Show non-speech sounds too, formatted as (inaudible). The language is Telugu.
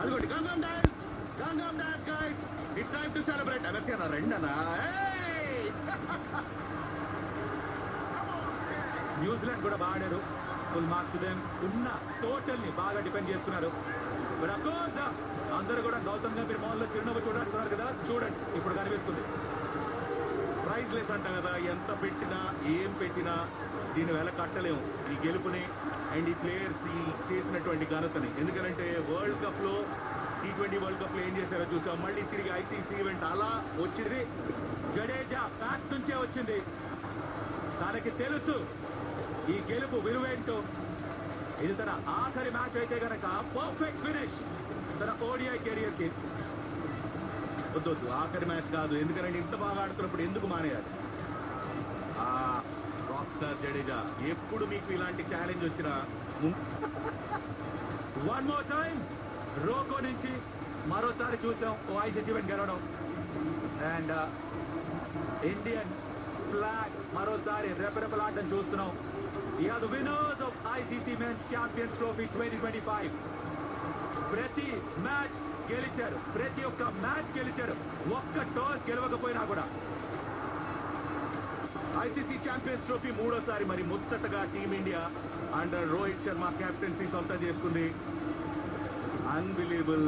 అదిగోండి Gangam dance Gangam dance guys it's time to celebrate రెండనా? (laughs) New Zealand కూడా బాగా ఆడారు. ఫుల్ మార్క్స్ ఉన్న టోటల్ని బాగా డిపెండ్ చేస్తున్నారు. అందరూ కూడా గౌతమ్ గంభీర్ మోహన్లో చిరునవ్వు చూడాలనుకున్నారు కదా? చూడండి. ఇప్పుడు కనిపిస్తుంది. ప్రైజ్ లెస్ అంట కదా ఎంత పెట్టినా ఏం పెట్టినా దీని వెల కట్టలేము. ఈ గెలుపుని అండ్ ఈ ప్లేయర్స్ ఈ చేసినటువంటి ఘనతని. ఎందుకంటే వరల్డ్ కప్లో టీ ట్వంటీ వరల్డ్ కప్లో ఏం చేశారో చూసాం మళ్ళీ తిరిగి ఐసీసీ ఈవెంట్ అలా వచ్చింది. జడేజా బ్యాక్ నుంచే వచ్చింది. తనకి తెలుసు ఈ గెలుపు విలువేంటో. ఇది తన ఆఖరి మ్యాచ్ అయితే కనుక పర్ఫెక్ట్ ఫినిష్ తన ఓడిఐ కెరియర్కి వద్దు వద్దు ఆఖరి మ్యాచ్ కాదు. ఎందుకంటే ఇంత బాగా ఆడుతున్నప్పుడు ఎందుకు మానేయాలి? ఆ జడేజా ఎప్పుడు మీకు ఇలాంటి ఛాలెంజ్ వచ్చినా వన్ మోర్ టైం రోకో నుంచి మరోసారి చూసాం ఓ ఐసీసీ గెలవడం. అండ్ ఇండియన్ ఫ్లాగ్ మరోసారి రెపరెపలాడడం చూస్తున్నాం. ఇక winners of ICC men's champions trophy twenty twenty five ప్రతి మ్యాచ్ గెలిచారు. ప్రతి ఒక్క మ్యాచ్ గెలిచారు. ఒక్క టాస్ గెలవకపోయినా కూడా. ఐసీసీ ఛాంపియన్స్ ట్రోఫీ మూడోసారి మరి ముచ్చటగా team India under Rohit Sharma captaincy సొంతం చేసుకుంది. అన్బిలీవబుల్